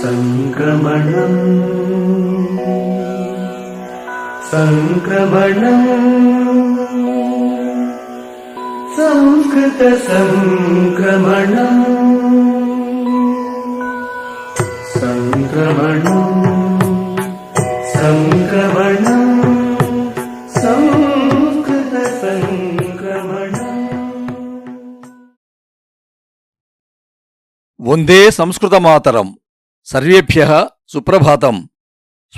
सङ्क्रमणम् सङ्क्रमणम् संस्कृतसङ्क्रमणम् सङ्क्रमणम् सङ्क्रमणम् ಒಂದೇ ಸಂಸ್ಕೃತ ಮಾತರಂ సర్వేభ్య సుప్రభాతం.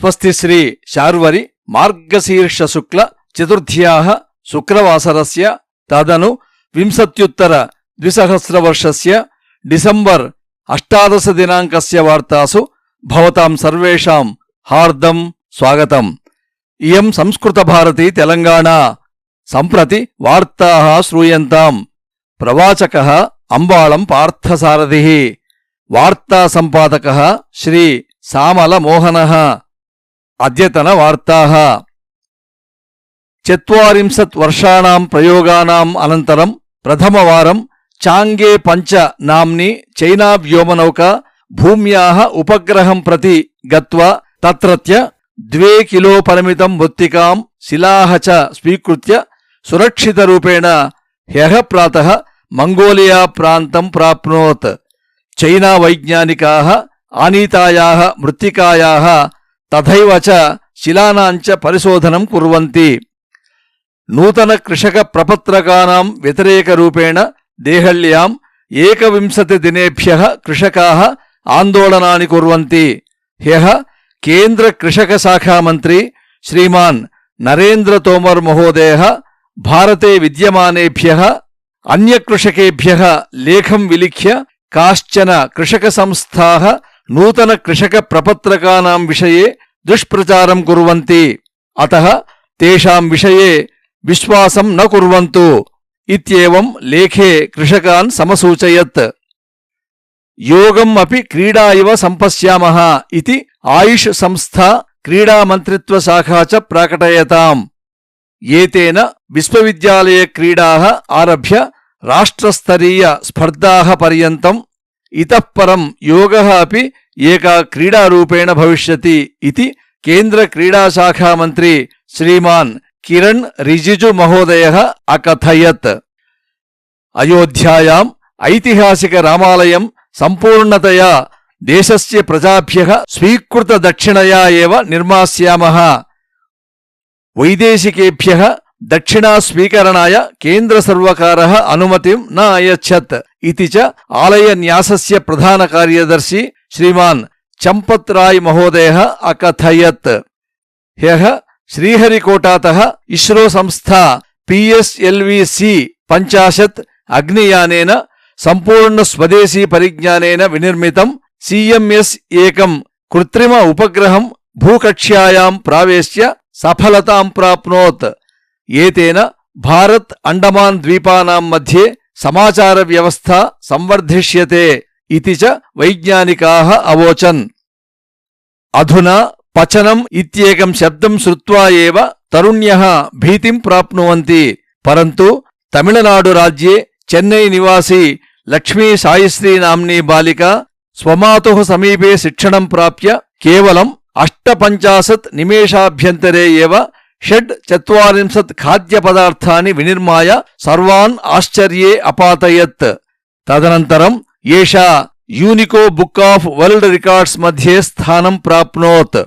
స్వస్తి శ్రీ శార్వరి మార్గశీర్ష శుక్ల చతుర్థ్యా శుక్రవాసరస్య. తదను వింశత్యుత్తర ద్విసహస్రవర్షస్య. డిసెంబర్ అష్టాదశ దినాంకస్య వార్తాసు భవతాం సర్వేషాం హార్దం స్వాగతం. ఇయం సంస్కృతభారతి తెలంగాణ. సంప్రతి వార్తా శ్రూయంతాం. ప్రవాచక అంబాళం పార్థసారథి. వార్తా సంపాదక శ్రీ సామల మోహనः అద్యతన వార్తా చత్వరింశత్ వర్షాణం ప్రయోగానాం అనంతరం ప్రథమవారం చాంగే పంచ నామ్ని చైనా వ్యోమనౌక భూమ్యాः ఉపగ్రహం ప్రతి గత్వా తత్రత్య ద్వే కిలోపరిమితం పరిమితం శిలాహ చ స్వీకృత్య సురక్షితరూపేణ హ్యః ప్రాతः మంగోలియా ప్రాంతం ప్రాప్నోత్. చైనా వైజ్ఞానికాः ఆనీతాయాः మృత్తికాయాः తథైవ చ శిలానాంచ పరిశోధనం కుర్వంతి. నూతన కృషక ప్రపత్రకానాం వ్యతిరేకరూపేణ దేహళ్యాం ఏకవింశతి దినేభ్య కృషకాः ఆందోళనాని కుర్వంతి. హ్యః కేంద్ర కృషక శాఖా మంత్రి శ్రీమాన్ నరేంద్ర తోమర్ మహోదయ భారతే విద్యమానేభ్య అన్యకృషకేభ్య లేఖం విలిఖ్య కాశ్చన కృషక సంస్థాः నూతన కృషక ప్రపత్రకానాం విషయే దుష్ప్రచారం కుర్వంతి అతః తేషాం విషయే విశ్వాసం న కుర్వంతు ఇత్యేవం లేఖే కృషకాన్ సమసూచయత్ యోగం అపి క్రీడా ఇవ సంపశ్యామః ఇతి ఆయుష్ సంస్థా క్రీడామంత్రిత్వ శాఖా చ రాష్ట్రస్తరీయ స్పర్ధాः పర్యంతం ఇతః పరం యోగः అపి ఏకా క్రీడారూపేణ భవిష్యతి ఇది కేంద్ర క్రీడాశాఖామంత్రి శ్రీమాన్ కిరణ్ రిజిజు మహోదయ అకథయత్. అయోధ్యాయాం ఐతిహాసిక రామాలయం సంపూర్ణతయా దేశస్య ప్రజాభ్య స్వీకృత దక్షిణయా ఏవ నిర్మాస్యామः. వైదేశికేభ్యः దక్షిణా స్వీకరణాయ కేంద్ర సర్వకార అనుమతిం న అయచ్చత్ ఇతి చ ఆలయ న్యాసస్య ప్రధాన కార్యదర్శి శ్రీమాన్ చంపత్ రాయ్ మహోదయ అకథయత్. హ్యః శ్రీహరికోటాతः ఇస్రో సంస్థ పిఎస్ఎల్విసి పంచాశత్ అగ్నియానేన సంపూర్ణ స్వదేశీ పరిజ్ఞానేన వినిర్మితం సిఎంఎస్ ఏకం కృత్రిమ ఉపగ్రహం భూకక్ష్యాయాం ప్రావేశ్య సఫలతాం ప్రాప్నోత్. ఏతేన భారత్ అండమాన్ ద్వీపానాం మధ్యే సమాచార వ్యవస్థ సంవర్ధిష్యతే ఇది చ వైజ్ఞానికాః అవోచన్. అధునా పచనం ఇత్యేకం శబ్దం శ్రుత్వా ఏవ తరుణ్యః భీతిం ప్రాప్నువంతి. పరంతు తమిళనాడు రాజ్యే చెన్నై నివాసి లక్ష్మీ సాయిశ్రీ నామ్నీ బాలిక స్వమాతుః సమీపే శిక్షణం ప్రాప్య కేవలం అష్టపంచాశత్ నిమేషాభ్యంతరే ఏవ షడ్ చత్వారింశత్ ఖాద్యపదార్థాని వినిర్మాయ సర్వాన్ ఆశ్చర్యే అపాతయత్. తదనంతరం ఏషా Unico Book of World Records మధ్యే స్థానం ప్రాప్నోత్.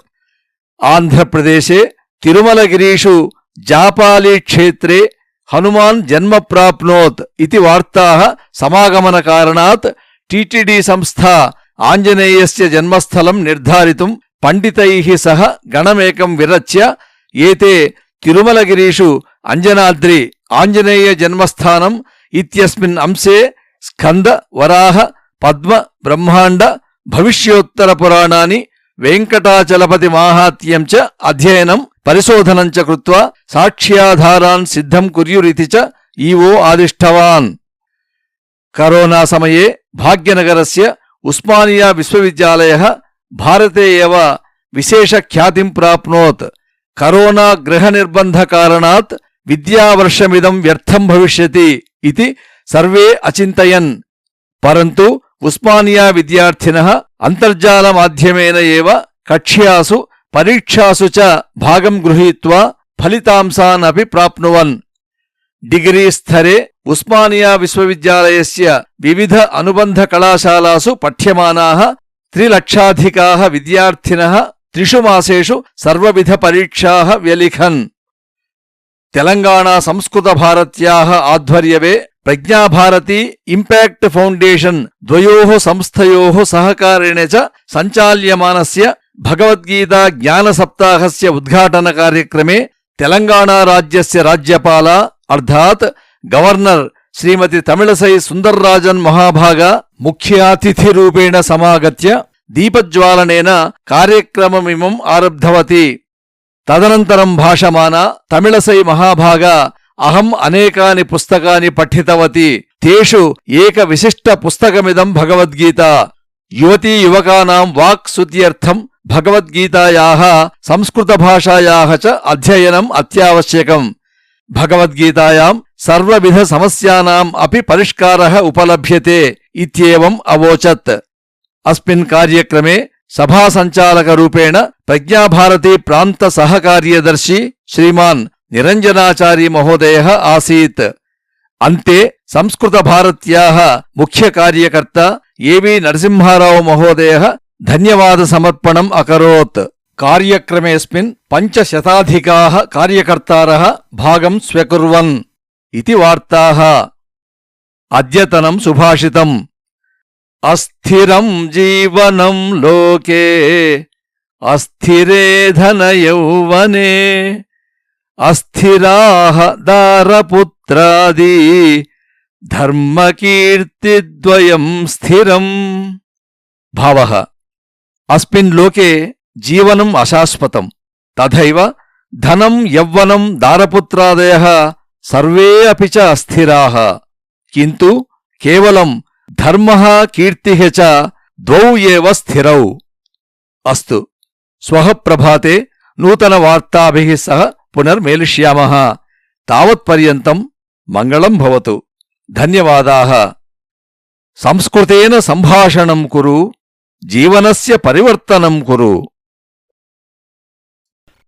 ఆంధ్రప్రదేశే తిరుమలగిరీషు జాపాలి క్షేత్రే హనుమాన్ జన్మ ప్రాప్నోత్ ఇది వార్తా సమాగమన కారణాత్ టిటిడి సంస్థ ఆంజనేయస్య జన్మస్థలం నిర్ధారితుం పండితై సహ గణమేకం విరచ్య ఏతే తిరుమలగిరీషు అంజనాద్రి ఆంజనేయ జన్మస్థానం ఇత్యస్మిన్ అంశే స్కంద వరాహ పద్మ బ్రహ్మాండ భవిష్యోత్తర పురాణాన్ని వెంకటాచలపతి మాహాత్మ్యం చ అధ్యయనం పరిశోధనం చ కృత్వా సాక్ష్యాధారాన్ సిద్ధం కుర్యురితి చ ఈవో ఆదిష్టవాన్. కరోనా సమయే భాగ్యనగరస్య ఉస్మానియా విశ్వవిద్యాలయ భారతే ఏవ విశేష ఖ్యాతిం ప్రాప్నోత్. కరోనా గృహ నిర్బంధ కారణాత్ విద్యావర్షమిదం వ్యర్థం భవిష్యతి ఇది సర్వే అచింతయన్. పరంతు ఉస్మానియా విద్యార్థినः అంతర్జాలమాధ్యమేన ఏవ కక్ష్యాసు పరీక్షాసు చ భాగం గృహీత్వా ఫలితాంశానపి ప్రాప్నువన్. డిగ్రీ స్థరే ఉస్మానియా విశ్వవిద్యాలయస్య వివిధ అనుబంధ కళాశాలాసు పఠ్యమానాः త్రిలక్షాధికాः విద్యార్థినः త్రిషు మాసేషు సర్వవిధ పరీక్షా వ్యలిఖన్. తెలంగాణ సంస్కృత భారత్యా ఆధ్వర్యవే ప్రజ్ఞాభారతి ఇంపాక్ట్ ఫౌండేషన్ ద్వయో సంస్థయో సహకారేణ చ సంచాల్యమానస్య భగవద్గీతా జ్ఞాన సప్తాహస్య ఉద్ఘాటన కార్యక్రమే తెలంగాణ రాజ్యస్య రాజ్యపాల అర్థాత్ గవర్నర్ శ్రీమతి తమిళసై సుందర్రాజన్ మహాభాగా ముఖ్యాతిథిరూపేణ సమాగత్య దీపజ్వాలనేన కార్యక్రమమిమం ఆరబ్ధవతి. తదనంతరం భాషమాన తమిళసై మహాభాగ అహం అనేకాని పుస్తకాని పఠితవతి. తేషు ఏక విశిష్ట పుస్తకమిదం భగవద్గీత. యువతీ యువకానాం వాక్ శుద్ధ్యర్థం భగవద్గీతాయాः సంస్కృతభాషాయాः చ అధ్యయనం అత్యావశ్యకం. భగవద్గీతాయాం సర్వవిధ సమస్యానాం అపి పరిష్కారः ఉపలభ్యతే. ఇత్యేవం అవోచత్. అస్మిన్ కార్యక్రమే సభాసంచాలకరూపేణ ప్రజ్ఞాభారతి ప్రాంత సహకార్యదర్శి శ్రీమాన్ నిరంజనాచారి మహోదయ ఆసీత్ అంతే సంస్కృతభారత్యాः ముఖ్యకార్యకర్త ఏవి నరసింహారావు మహోదయ ధన్యవాద సమర్పణం అకరోత్ కార్యక్రమేస్మిన్ పంచశతాధికాः కార్యకర్తారः భాగం స్వ్యకుర్వన్ ఇతి వార్తాः అద్యతనం సుభాషితం అస్థిరం జీవనం లోకే అస్థిరే ధన యౌవనే అస్థిరాः దారపుత్రాది ధర్మకీర్తిద్వయం స్థిరం. భావ అస్మిన్ లోకే జీవనం అశాశ్వతం. తథైవ ధనం యవ్వనం దారపుత్రాదయ సర్వే అపి చ అస్థిరాः కింటు కేవలం ధర్మ కీర్తి చ ద్వౌ ఏవ స్థిరౌ. అస్తు. శ్వః ప్రభాతే నూతనవార్తాభిः సహ పునర్మేలిష్యామः. తావత్పర్యంతం మంగళం భవతు. ధన్యవాదాः. సంస్కృతేన సంభాషణం కురు జీవనస్య పరివర్తనం కురు.